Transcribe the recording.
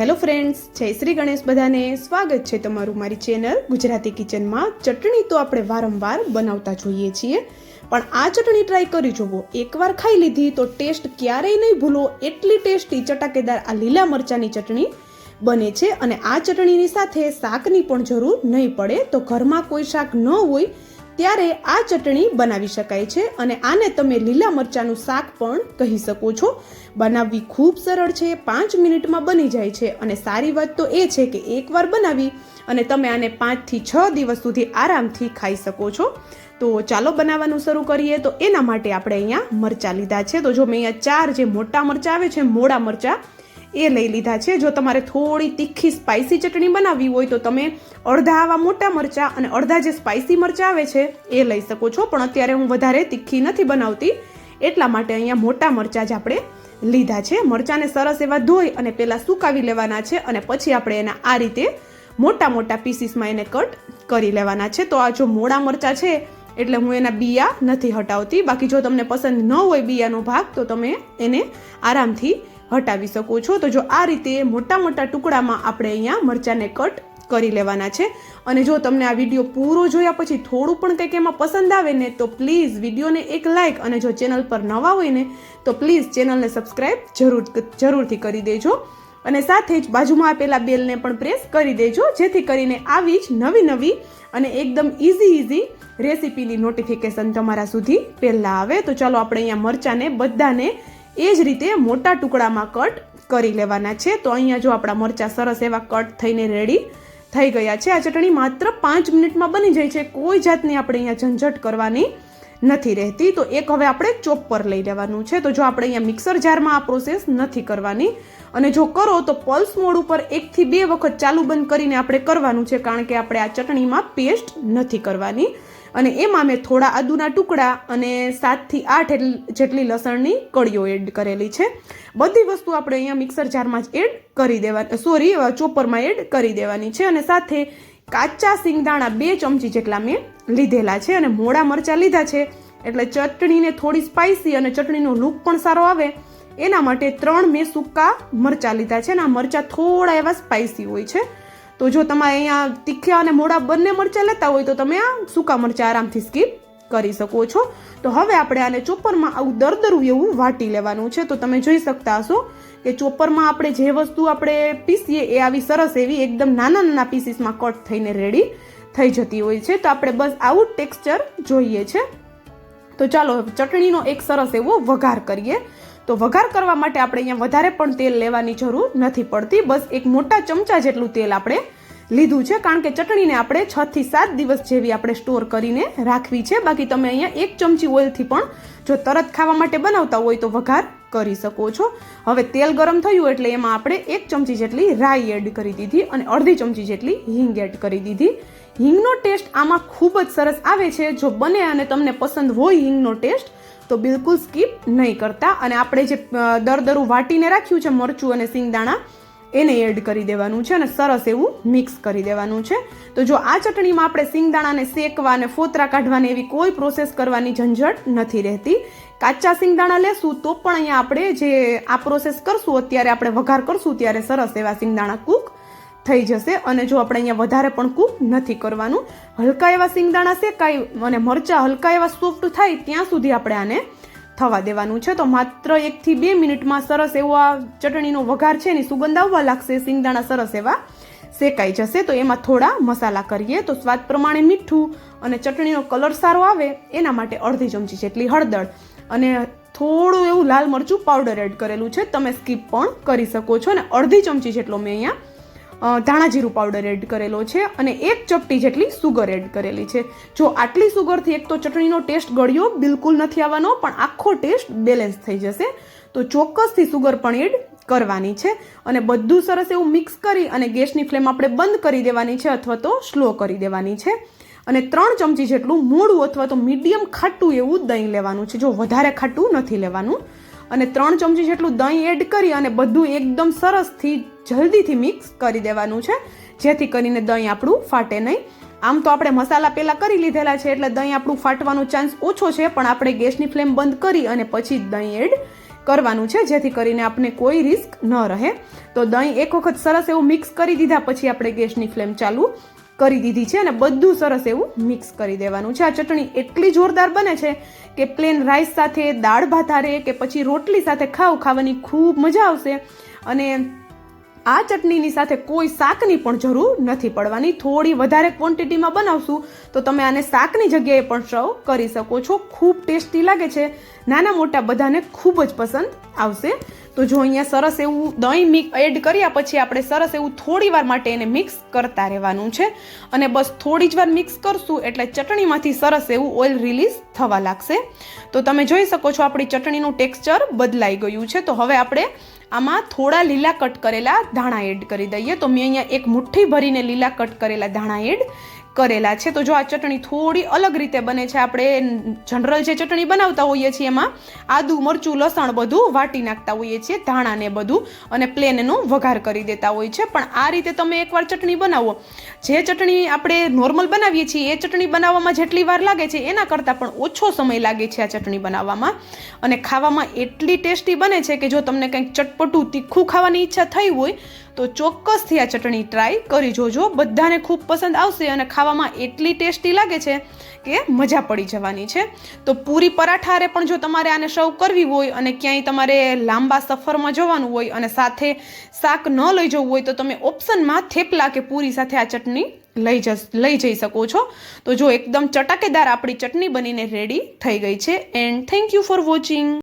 Hello friends, જય શ્રી ગણેશ બધાને. સ્વાગત છે તમારું મારી ચેનલ ગુજરાતી કિચનમાં. ચટણી તો આપણે વારંવાર બનાવતા જોઈએ છીએ, પણ આ ચટણી ટ્રાય કરી જુઓ એકવાર ખાઈ લીધી તો ટેસ્ટ ક્યારેય નહીં ભૂલો. એટલી ટેસ્ટી ચટાકેદાર આ લીલા મરચાંની ચટણી બને છે. અને આ ચટણીની સાથે શાકની પણ જરૂર નહીં પડે. તો ઘરમાં કોઈ શાક ન હોય ત્યારે આ ચટણી બનાવી શકાય છે અને આને તમે લીલા મરચાંનું શાક પણ કહી શકો છો. બનાવવી ખૂબ સરળ છે, પાંચ મિનિટમાં બની જાય છે અને સારી વાત તો એ છે કે એકવાર બનાવી અને તમે આને પાંચથી છ દિવસ સુધી આરામથી ખાઈ શકો છો. તો ચાલો બનાવવાનું શરૂ કરીએ. તો એના માટે આપણે અહીંયા મરચાં લીધા છે. તો જો મેં અહીંયા ચાર જે મોટા મરચાં આવે છે, મોડા મરચાં એ લઈ લીધા છે. જો તમારે થોડી તીખી સ્પાઇસી ચટણી બનાવવી હોય તો તમે અડધા આવા મોટા મરચાં અને અડધા જે સ્પાઇસી મરચાં આવે છે, એ લઈ શકો છો. પણ અત્યારે હું વધારે તીખી નથી બનાવતી. એટલા માટે અહીંયા મોટા મરચાં જ આપણે લીધા છે. મરચાંને સરસ એવા ધોઈ અને પહેલાં સુકાવી લેવાના છે અને પછી આપણે એના આ રીતે મોટા મોટા પીસીસમાં એને કટ કરી લેવાના છે. તો આ જો મોડા મરચાં છે, એટલે હું એના બિયા નથી હટાવતી. બાકી જો તમને પસંદ ન હોય બિયાનો ભાગ, તો તમે એને આરામથી હટાવી શકો છો. તો જો આ રીતે મોટા મોટા ટુકડામાં આપણે અહીંયા મરચાંને કટ કરી લેવાના છે. અને જો તમને આ વીડિયો પૂરો જોયા પછી થોડું પણ કંઈક એમાં પસંદ આવે ને, તો પ્લીઝ વિડીયોને એક લાઇક અને જો ચેનલ પર નવા હોય ને, તો પ્લીઝ ચેનલને સબસ્ક્રાઈબ જરૂર જરૂરથી કરી દેજો. અને સાથે જ બાજુમાં આપેલા બેલને પણ પ્રેસ કરી દેજો, જેથી કરીને આવી જ નવી નવી અને એકદમ ઇઝી ઇઝી રેસીપીની નોટિફિકેશન તમારા સુધી પહેલાં આવે. તો ચાલો આપણે અહીંયા મરચાંને બધાને એ જ રીતે મોટા ટુકડામાં કટ કરી લેવાના છે. તો અહીંયા જો આપણા મરચાં સરસ એવા કટ થઈને રેડી થઈ ગયા છે. આ ચટણી માત્ર પાંચ મિનિટમાં બની જાય છે. કોઈ જાતની આપણે અહીંયા ઝંઝટ કરવાની નથી રહેતી. તો એક હવે આપણે ચોપર લઈ લેવાનું છે. તો જો આપણે અહીંયા મિક્સર જારમાં આ પ્રોસેસ નથી કરવાની અને જો કરો તો પલ્સ મોડ ઉપર એકથી બે વખત ચાલુ બંધ કરીને આપણે કરવાનું છે. કારણ કે આપણે આ ચટણીમાં પેસ્ટ નથી કરવાની. અને એમાં મેં થોડા આદુના ટુકડા અને સાતથી આઠ જેટલી લસણની કળીઓ એડ કરેલી છે. બધી વસ્તુ આપણે અહીંયા મિક્સર જારમાં જ એડ કરી દેવાની, સોરી ચોપરમાં એડ કરી દેવાની છે અને સાથે કાચા સિંગદાણા બે ચમચી જેટલા મેં લીધેલા છે અને મોડા મરચાં લીધા છે. એટલે ચટણીને થોડી સ્પાઇસી અને ચટણીનો લુક પણ સારો આવે. એના માટે ત્રણ મેં સૂકા મરચાં લીધા છે અને આ મરચાં થોડા એવા સ્પાઇસી હોય છે. તો જો તમારે અહીંયા તીખા અને મોડા બંને મરચાં લેતા હોય તો તમે આ સૂકા મરચાં આરામથી સ્કીપ કરી શકો છો. તો હવે આપણે આને ચોપરમાં આવું દરદરું એવું વાટી લેવાનું છે. તો તમે જોઈ શકતા હશો કે ચોપરમાં આપણે જે વસ્તુ આપણે પીસીએ એ આવી સરસ એવી એકદમ નાના નાના પીસીસમાં કટ થઈને રેડી થઈ જતી હોય છે. તો આપણે બસ આવું ટેક્સચર જોઈએ છે. તો ચાલો, ચટણીનો એક સરસ એવો વઘાર કરીએ. તો વઘાર કરવા માટે આપણે અહીંયા વધારે પણ તેલ લેવાની જરૂર નથી પડતી. બસ એક મોટા ચમચા જેટલું તેલ આપણે લીધું છે. કારણ કે ચટણીને આપણે છ થી સાત દિવસ જેવી આપણે સ્ટોર કરીને રાખવી છે. બાકી તમે અહીંયા એક ચમચી ઓઇલથી પણ જો તરત ખાવા માટે બનાવતા હોય તો વઘાર કરી શકો છો. હવે તેલ ગરમ થયું એટલે એમાં આપણે એક ચમચી જેટલી રાઈ એડ કરી દીધી અને અડધી ચમચી જેટલી હિંગ એડ કરી દીધી. હિંગનો ટેસ્ટ આમાં ખૂબ જ સરસ આવે છે. જો બને અને તમને પસંદ હોય હિંગનો ટેસ્ટ તો બિલકુલ સ્કીપ નહીં કરતા. અને આપણે જે દરદરું વાટીને રાખ્યું છે મરચું અને સિંગદાણા, એને એડ કરી દેવાનું છે અને સરસ એવું મિક્સ કરી દેવાનું છે. તો જો આ ચટણીમાં આપણે સિંગદાણાને શેકવા અને ફોતરા કાઢવાની એવી કોઈ પ્રોસેસ કરવાની ઝંઝટ નથી રહેતી. કાચા સિંગદાણા લેશું તો પણ અહીંયા આપણે જે આ પ્રોસેસ કરશું, અત્યારે આપણે વઘાર કરશું, ત્યારે સરસ એવા સિંગદાણા કૂક થઈ જશે અને જો આપણે અહીંયા વધારે પણ કૂક નથી કરવાનું, હલકા એવા સિંગદાણા શેકાય અને મરચાં હલકા એવા સોફ્ટ થાય ત્યાં સુધી આપણે આને થવા દેવાનું છે. તો માત્ર એકથી બે મિનિટમાં સરસ એવો આ ચટણીનો વઘાર છે એની સુગંધ આવવા લાગશે, સિંગદાણા સરસ એવા શેકાઈ જશે. તો એમાં થોડા મસાલા કરીએ. તો સ્વાદ પ્રમાણે મીઠું અને ચટણીનો કલર સારો આવે એના માટે અડધી ચમચી જેટલી હળદર અને થોડું એવું લાલ મરચું પાવડર એડ કરેલું છે. તમે સ્કીપ પણ કરી શકો છો અને અડધી ચમચી જેટલો મેં અહીંયા ધાણા જીરું પાવડર એડ કરેલો છે અને એક ચપટી જેટલી સુગર એડ કરેલી છે. જો આટલી સુગરથી એક તો ચટણીનો ટેસ્ટ ગળ્યો, બિલકુલ નથી આવવાનો, પણ આખો ટેસ્ટ બેલેન્સ થઈ જશે. તો ચોક્કસથી સુગર પણ એડ કરવાની છે અને બધું સરસ એવું મિક્સ કરી અને ગેસની ફ્લેમ આપણે બંધ કરી દેવાની છે અથવા તો સ્લો કરી દેવાની છે. અને ત્રણ ચમચી જેટલું મોડું અથવા તો મીડિયમ ખાટું એવું દહીં લેવાનું છે. જો વધારે ખાટું નથી લેવાનું. અને ત્રણ ચમચી જેટલું દહીં એડ કરી અને બધું એકદમ સરસથી જલ્દીથી મિક્સ કરી દેવાનું છે. જેથી કરીને દહીં આપણું ફાટે નહીં. આમ તો આપણે મસાલા પહેલાં કરી લીધેલા છે, એટલે દહીં આપણું ફાટવાનો ચાન્સ ઓછો છે, પણ આપણે ગેસની ફ્લેમ બંધ કરી અને પછી દહીં એડ કરવાનું છે, જેથી કરીને આપણે કોઈ રિસ્ક ન રહે. તો દહીં એક વખત સરસ એવું મિક્સ કરી દીધા પછી આપણે ગેસની ફ્લેમ ચાલુ કરી દીધી છે અને બધું સરસ એવું મિક્સ કરી દેવાનું છે. આ ચટણી એટલી જોરદાર બને છે કે પ્લેન રાઈસ સાથે, દાળ ભાત હારે કે પછી રોટલી સાથે ખાવ ખાવાની ખૂબ મજા આવશે. અને આ ચટણીની સાથે કોઈ શાકની પણ જરૂર નથી પડવાની. થોડી વધારે ક્વોન્ટિટીમાં બનાવશું તો તમે આને શાકની જગ્યાએ પણ સર્વ કરી શકો છો. ખૂબ ટેસ્ટી લાગે છે. નાના મોટા બધાને ખૂબ જ પસંદ આવશે. તો જો અહીંયા સરસ એવું દહીં મિક્સ એડ કર્યા પછી આપણે સરસ એવું થોડી વાર માટે એને મિક્સ કરતા રહેવાનું છે. અને બસ થોડી જ વાર મિક્સ કરશું એટલે ચટણીમાંથી સરસ એવું ઓઇલ રિલીઝ થવા લાગશે. તો તમે જોઈ શકો છો આપણી ચટણીનું ટેક્સચર બદલાઈ ગયું છે. તો હવે આપણે આમાં થોડા લીલા કટ કરેલા ધાણા એડ કરી દઈએ. તો મેં અહીંયા એક મુઠ્ઠી ભરીને લીલા કટ કરેલા ધાણા એડ કરેલા છે. તો જો આ ચટણી થોડી અલગ રીતે બને છે, આપણે જનરલ જે ચટણી બનાવતા હોઈએ છીએ એમાં, આદુ, મરચું, લસણ બધું વાટી નાખતા હોઈએ છીએ ધાણાને બધું, અને પ્લેનનો વઘાર કરી દેતા હોય છે પણ આ રીતે તમે એકવાર ચટણી બનાવો. જે ચટણી આપણે નોર્મલ બનાવીએ છીએ, એ ચટણી બનાવવામાં જેટલી વાર લાગે છે, એના કરતાં પણ ઓછો સમય લાગે છે આ ચટણી બનાવવામાં. અને ખાવામાં એટલી ટેસ્ટી બને છે કે જો તમને કંઈક ચટપટું, તીખું ખાવાની ઈચ્છા થઈ હોય તો ચોક્કસથી આ ચટણી ટ્રાય કરી જોજો. બધાને ખૂબ પસંદ આવશે અને ખાવામાં એટલી ટેસ્ટી લાગે છે કે મજા પડી જવાની છે. તો પૂરી પરાઠારે પણ જો તમારે આને સર્વ કરવી હોય અને ક્યાંય તમારે લાંબા સફરમાં જવાનું હોય અને સાથે શાક ન લઈ જવું હોય તો તમે ઓપ્શનમાં થેપલા કે પૂરી સાથે આ ચટણી લઈ જ લઈ જઈ શકો છો. તો જો એકદમ ચટાકેદાર આપણી ચટણી બનીને રેડી થઈ ગઈ છે. And thank you for watching